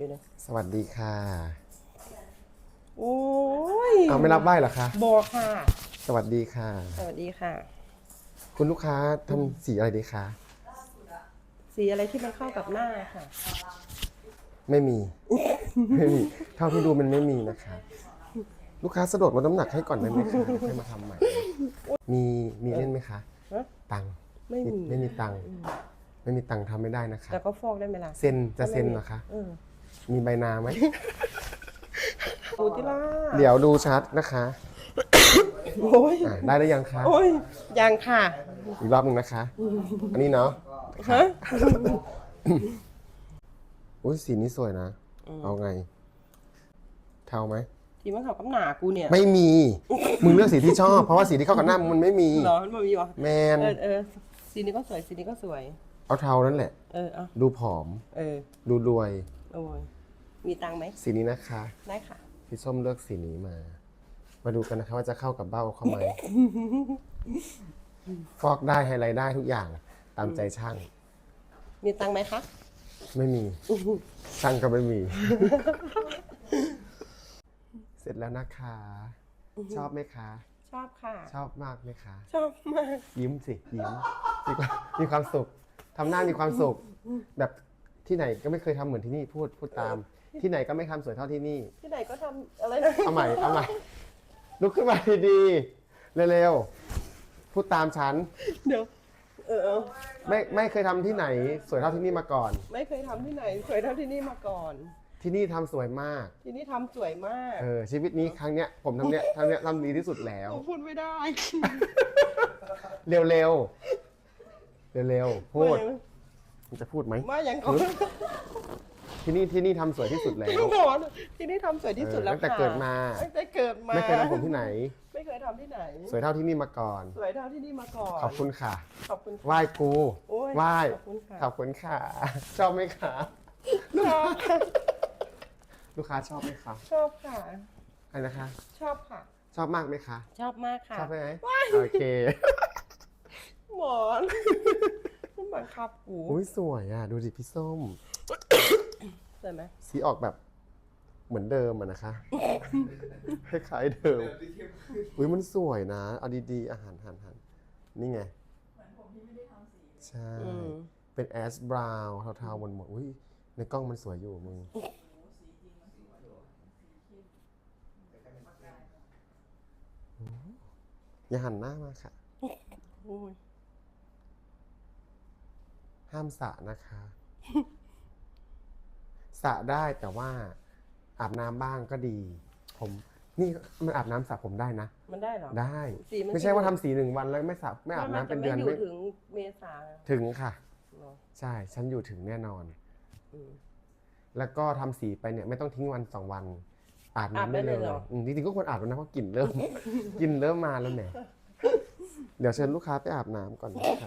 อยู่เลยสวัสดีค่ะ โอ้ยเอาไม่รับไหว้เหรอคะ บอกค่ะ สวัสดีค่ะ สวัสดีค่ะ คุณลูกค้าทำสีอะไรดีคะ สีอะไรที่มันเข้ากับหน้าค่ะ ไม่มี ไม่มี เท่าที่ดูมันไม่มีนะคะ ลูกค้าสะดวกลดน้ำหนักให้ก่อนได้ไหมคะให้มาทำใหม่ มีมีเล่นไหมคะ ฮะ ตังค์ไม่มีไม่มีตังค์ไม่มีตังค์ทำไม่ได้นะคะแต่ก็ฟอกได้ไหมล่ะเซ็นจะเซ็นเหรอคะ เออ มีใบนาไหมปูติล่าเดี๋ยวดูชัดนะคะโอ้ยอะได้ได้ยังคะ โอ้ยยังค่ะอีกรอบหนึงนะคะ อันนี้เนาะ ฮะอุ้ยสีนี้สวยนะ เอาไง เทาไหม ทีมันเข้ากับหนากูเนี่ยไม่มี มึงเลือกสีที่ชอบ เพราะว่าสีที่เข้ากับหน้ามึงมันไม่มี เหรอมันมีวะแมน เออเออสีนี้ก็สวยสีนี้ก็สวย เอาเทานั่นแหละ เออเอาดูผอม เออดูรวย โอ้ย มีตังค์ไหมสีนี้นะคะ ได้ค่ะ พี่ส้มเลือกสีนี้มา มาดูกันนะคะว่าจะเข้ากับเบ้าเขาไหม ฟอกได้ไฮไลท์ได้ทุกอย่าง ตามใจช่าง มีตังค์ไหมคะ ไม่มี ช่างก็ไม่มี เสร็จแล้วนะคะ ชอบไหมคะ ชอบค่ะ ชอบมากไหมคะ ชอบมาก ยิ้มสิ ยิ้มมีความมีความสุขทำหน้ามีความสุข แบบที่ไหนก็ไม่เคยทำเหมือนที่นี่พูดพูดตาม ที่ไหนก็ไม่ทำสวยเท่าที่นี่ ที่ไหนก็ทำอะไรนะเอาใหม่ เอาใหม่ ลุกขึ้นมาดีๆ เร็วๆ พูดตามฉัน เดี๋ยวเออเออไม่ไม่เคยทำที่ไหน สวยเท่าที่นี่มาก่อน ไม่เคยทำที่ไหนเคยทำที่นี่มาก่อน ที่นี่ทำสวยมาก ที่นี่ทำสวยมากเออชีวิตนี้ครั้งเนี้ยผมทำเนี้ยทำเนี้ยทำดีที่สุดแล้ว ผมพูดไม่ได้เร็วๆ เร็วๆ พูดมัน จะพูดไหมมาอย่างก่อนที่นี่ที่นี่ทำสวยที่สุดแล้วที่ก่อนที่นี่ทำสวยที่สุดแล้วเออตั้งแต่ค่ะเกิดมาตั้งแต่เกิดมาไม่เคยทำผมที่ไหน ไม่เคยทำที่ไหน สวยเท่าที่นี่มาก่อน สวยเท่าที่นี่มาก่อน ขอบคุณค่ะ ขอบคุณไหว้กูโอ้ยไหว้ขอบคุณค่ะ ขอบคุณค่ะ ชอบไหมคะชอบค่ะลูกค้าชอบไหมคะชอบค่ะ อะไรนะคะ ชอบค่ะ ชอบมากไหมคะ ชอบมากค่ะ ชอบไหมโอเค หมอน มันบังคับกูอุ้ยสวยอะ ดูดิพี่ส้ม สวยไหมสีออกแบบเหมือนเดิมอะนะคะ คล้ายๆเดิม อุ้ยมันสวยนะ เอาดีๆอาหารหันหันนี่ไง ใช่อืมเป็นแอสบราวน์เทาๆหมดหมดๆอุ้ยในกล้องมันสวยอยู่มึงอย่าหันหน้ามาค่ะ โอ้ย ห้ามสระนะคะสระได้แต่ว่าอาบน้ำบ้างก็ดี ผม นี่มันอาบน้ำสระผมได้นะ มันได้เหรอได้ สีมันไม่ใช่ว่าทำสีหนึ่งวันแล้วไม่สระไม่อาบน้ำเป็นเดือนมัจะไม่ไม่อยู่ถึงเมษาถึงค่ะเหรอใช่ ฉันอยู่ถึงแน่นอน อืม แล้วก็ทำสีไปเนี่ยไม่ต้องทิ้งวันสองวัน อาบอาบน้ำได้ได้เลเลยยเหรอ อืมจริงๆก็ควรอาบแล้วนะเพราะกลิ่นเริ่ม กลิ่นเริ่มมาแล้วแหมเดี๋ยวเชิญลูกค้าไปอาบน้ำก่อนนะคะ